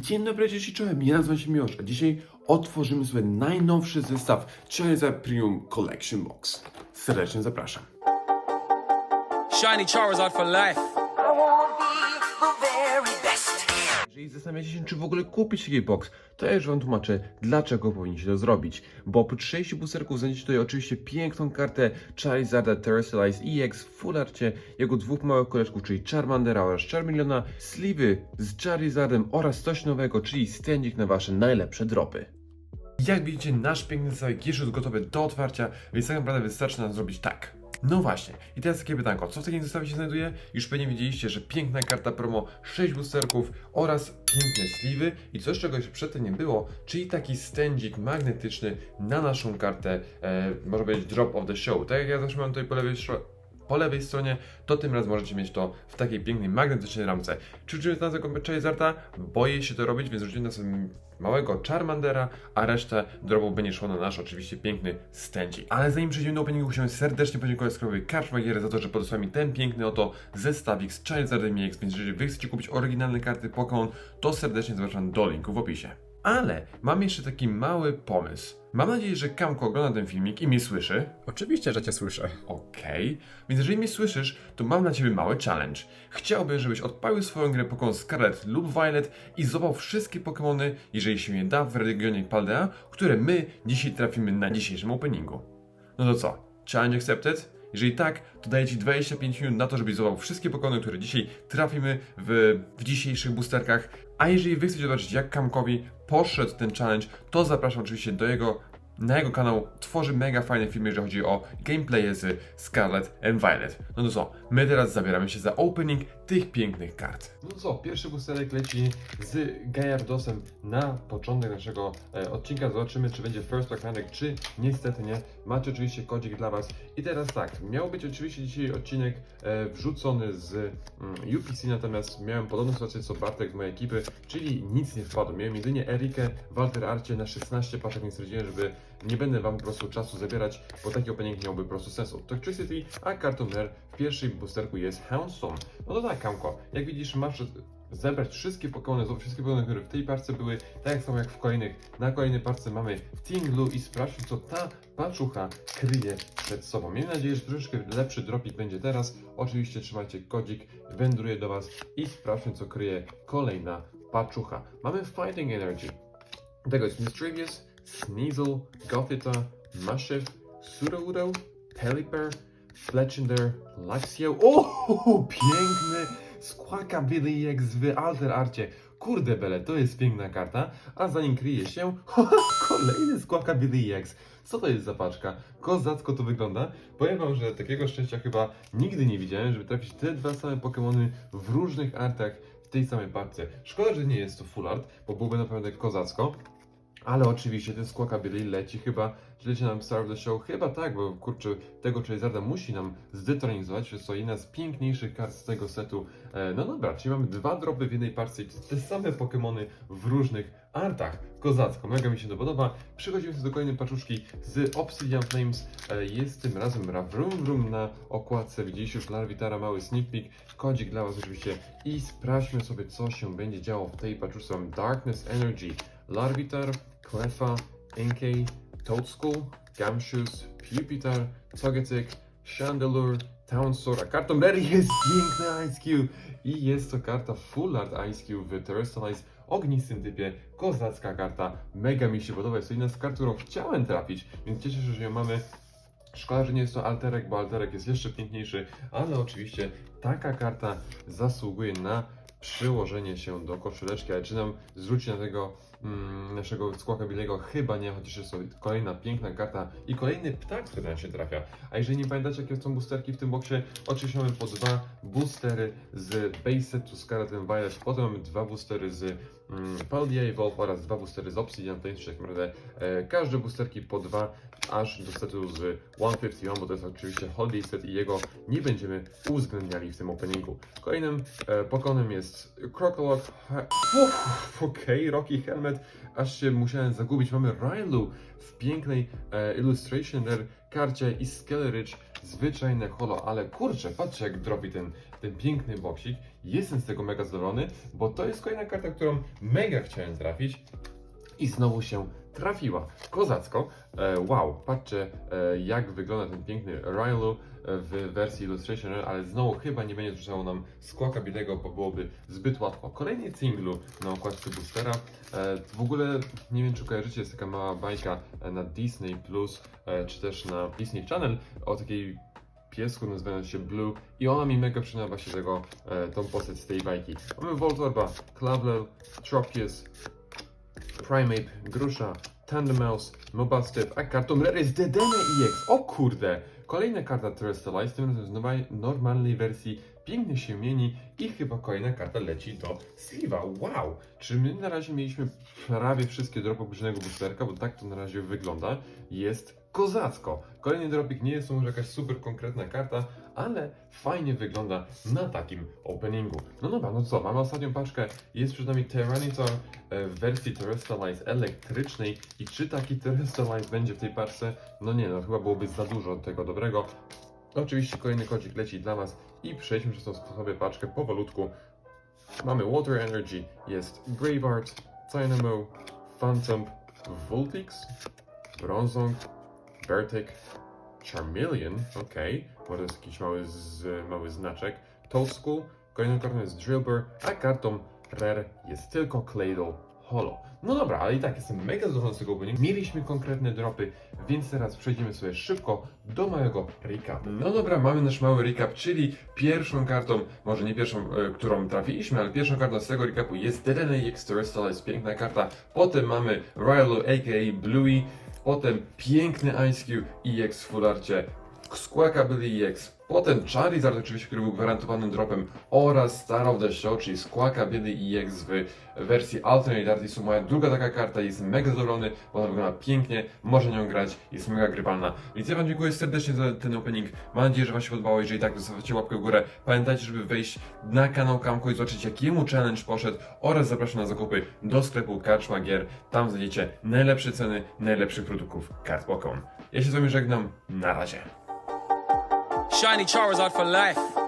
Dzień dobry, cześć i czołem, ja nazywam się Miłosz, a dzisiaj otworzymy sobie najnowszy zestaw Charizard Premium Collection Box. Serdecznie zapraszam. Shiny Charizard for life. Jeżeli zastanawiacie się, czy w ogóle kupić taki box, to ja już Wam tłumaczę, dlaczego powinniście to zrobić. Bo oprócz 6 boosterków znajdziecie tutaj oczywiście piękną kartę Charizarda Terrestrialize EX w full arcie, jego dwóch małych koleżków, czyli Charmandera oraz Charmeleona, sliwy z Charizardem oraz coś nowego, czyli standzik na Wasze najlepsze dropy. Jak widzicie, nasz piękny zestawik jest już gotowy do otwarcia, więc tak naprawdę wystarczy nam zrobić tak. No właśnie, i teraz takie pytanko, co w takim zestawie się znajduje? Już pewnie wiedzieliście, że piękna karta promo, 6 boosterków oraz piękne sliwy i coś, czego jeszcze przedtem nie było, czyli taki stędzik magnetyczny na naszą kartę, e, może powiedzieć drop of the show. Tak jak ja zawsze mam tutaj po lewej stronie, po lewej stronie, to tym razem możecie mieć to w takiej pięknej magnetycznej ramce. Czy na tego Charizarda? Boję się to robić, więc rzucimy na sobie małego Charmandera, a resztę dropów będzie szło na nasz oczywiście piękny stędzik. Ale zanim przejdziemy do openingu, chciałem serdecznie podziękować sklepowi Karczmagiery za to, że podesłał mi ten piękny oto zestawik z Charizardem EX, więc jeżeli wy chcecie kupić oryginalne karty Pokémon, to serdecznie zapraszam do linku w opisie. Ale mam jeszcze taki mały pomysł. Mam nadzieję, że Kamko ogląda ten filmik i mnie słyszy. Oczywiście, że cię słyszę. Okej, więc jeżeli mnie słyszysz, to mam dla Ciebie mały challenge. Chciałbym, żebyś odpalił swoją grę Pokémon Scarlet lub Violet i złapał wszystkie Pokémony, jeżeli się nie da, w regionie Paldea, które my dzisiaj trafimy na dzisiejszym openingu. No to co? Challenge accepted? Jeżeli tak, to daję Ci 25 minut na to, żebyś złapał wszystkie Pokémony, które dzisiaj trafimy w, w dzisiejszych boosterkach. A jeżeli Wy chcecie zobaczyć, jak Kamkowi poszedł ten challenge, to zapraszam oczywiście do jego na jego kanał tworzy mega fajne filmy, jeżeli chodzi o gameplaye z Scarlet and Violet. No to co, my teraz zabieramy się za opening tych pięknych kart. No co, pierwszy boosterek leci z Gajardosem na początek naszego e, odcinka. Zobaczymy, czy będzie First Magnetic, czy niestety nie. Macie oczywiście kodzik dla Was. I teraz tak, miał być oczywiście dzisiaj odcinek e, wrzucony z mm, UPC, natomiast miałem podobną sytuację co Bartek z mojej ekipy, czyli nic nie wpadło. Miałem jedynie Erikę, Walter Arcie na 16 paczek, więc stwierdziłem, żeby nie będę Wam po prostu czasu zabierać, bo taki opening miałby po prostu sensu. Toxicity, a rare w pierwszej boosterku jest Houndstone. No to tak, Kamko, jak widzisz, masz zebrać wszystkie Pokémony, wszystkie Pokémony, które w tej parce były, tak samo jak w kolejnych. Na kolejnej parce mamy Blue i sprawdźmy, co ta paczucha kryje przed sobą. Miejmy nadzieję, że troszeczkę lepszy dropik będzie teraz. Oczywiście trzymajcie kodzik, wędruje do Was i sprawdźmy, co kryje kolejna paczucha. Mamy Fighting Energy. Tego jest Mischievous, Sneasel, Gothita, Mashev, Sudowoodo, Pelipper, Fletchinder, Luxio. O, piękny Squawka Billy X w Alter Arcie. Kurde bele, to jest piękna karta, a za nim kryje się kolejny Squawka Billy X. Co to jest za paczka? Kozacko to wygląda. Powiem wam, że takiego szczęścia chyba nigdy nie widziałem, żeby trafić te dwa same Pokémony w różnych artach w tej samej parce. Szkoda, że nie jest to full art, bo byłoby naprawdę kozacko. Ale oczywiście ten Squawkabilly leci chyba, czy leci nam Star of the Show? Chyba tak, bo kurczę, tego Charizarda musi nam zdetronizować, jest to jedna z piękniejszych kart z tego setu. E, no dobra, czyli mamy dwa dropy w jednej partii, te same Pokémony w różnych artach. Kozacko, mega mi się to podoba. Przechodzimy do kolejnej paczuszki z Obsidian Flames. E, jest tym razem Ravrum Room na okładce. Widzieliście już Larvitara, mały sneak peek. Kodzik dla Was oczywiście. I sprawdźmy sobie, co się będzie działo w tej paczuszce. Mam Darkness Energy, Larvitar, Cleffa, Inkay, Toadstool, Gamshoes, Pupitar, Togetic, Chandelure, Townsora. Kartą Rare jest piękny Ice Cube. I jest to karta Full Art Ice Cube w Terrestrialize ognistym typie, kozacka karta, mega mi się podoba, jest to jedna z kart, którą chciałem trafić, więc cieszę się, że ją mamy. Szkoda, że nie jest to Alterek, bo Alterek jest jeszcze piękniejszy, ale oczywiście taka karta zasługuje na przyłożenie się do koszuleczki, ale czy nam zwróci na tego naszego skłaka Bilego? Chyba nie, chociaż jest to kolejna piękna karta i kolejny ptak, który nam się trafia. A jeżeli nie pamiętacie, jakie są boosterki w tym boksie, oczywiście mamy po dwa boostery z base setu Scarlet and Violet, potem mamy dwa boostery z mm, Paldia Evolve oraz dwa boostery z Obsidian Plains, czyli tak naprawdę e, każde boosterki po dwa, aż do setu z 151, bo to jest oczywiście Holiday Set i jego nie będziemy uwzględniali w tym openingu. Kolejnym e, pokonem jest Crocolock, okej, Rocky Helmet, aż się musiałem zagubić. Mamy Rylu w pięknej e, Illustration Rare karcie i Skelrich zwyczajne holo, ale kurczę, patrzcie jak dropi ten, ten piękny boksik. Jestem z tego mega zadowolony, bo to jest kolejna karta, którą mega chciałem trafić i znowu się trafiła. Kozacko. E, wow, patrzcie e, jak wygląda ten piękny Rylu w wersji Illustration, ale znowu chyba nie będzie zrzucało nam skłaka biedego, bo byłoby zbyt łatwo. Kolejny singlu na okładce boostera. E, w ogóle nie wiem czy kojarzycie, jest taka mała bajka e, na Disney Plus, e, czy też na Disney Channel o takiej piesku nazywając się Blue i ona mi mega przypomina właśnie tego, e, tą postać z tej bajki. Mamy Voltorba, Clavell, Tropius, Primeape, Grusza, Tandemaus, Mobastiff, a kartą rare jest Dedenne EX. O kurde! Kolejna karta Terrestrialize, tym razem nowej, normalnej wersji. Pięknie się mieni i chyba kolejna karta leci do Sliva. Wow! Czy my na razie mieliśmy prawie wszystkie dropy górnego boosterka, bo tak to na razie wygląda. Jest kozacko. Kolejny dropik nie jest to może jakaś super konkretna karta, ale fajnie wygląda na takim openingu. No dobra, no co, mamy ostatnią paczkę. Jest przed nami Tyranitar e, w wersji Terrestrialize elektrycznej. I czy taki Terrestrialize będzie w tej paczce? No nie, no chyba byłoby za dużo tego dobrego. Oczywiście kolejny kodzik leci dla Was i przejdźmy przez tą sobie paczkę powolutku. Mamy Water Energy, jest Graveart, Dynamo, Phantom, Vultix, Bronzong, Bertek, Charmeleon, okej, może jest jakiś mały, z, mały znaczek, Toadstool, kolejną kartą jest Drillbur, a kartą Rare jest tylko Claydol Holo. No dobra, ale i tak jestem mega zadowolony z tego openingu. Mieliśmy konkretne dropy, więc teraz przejdziemy sobie szybko do małego recapu. No dobra, mamy nasz mały recap, czyli pierwszą kartą, może nie pierwszą, e, którą trafiliśmy, ale pierwszą kartą z tego recapu jest Dedenne X Terrestrial, jest piękna karta. Potem mamy Rylo aka Bluey, potem piękny Ice Cube EX w Fullarcie, Squawkabilly EX, potem Charizard oczywiście, który był gwarantowanym dropem oraz Star of the Show, czyli Squawkabilly EX w wersji Alternate Artisu. Moja druga taka karta jest mega zadowolony, bo ona wygląda pięknie, może nią grać, jest mega grywalna. Więc ja Wam dziękuję serdecznie za ten opening. Mam nadzieję, że Wam się podobało. Jeżeli tak, zostawcie łapkę w górę. Pamiętajcie, żeby wejść na kanał Kamko i zobaczyć jakiemu challenge poszedł oraz zapraszam na zakupy do sklepu Karczma Gier. Tam znajdziecie najlepsze ceny najlepszych produktów kart. Ja się z Wami żegnam. Na razie. Shiny Charizard for life.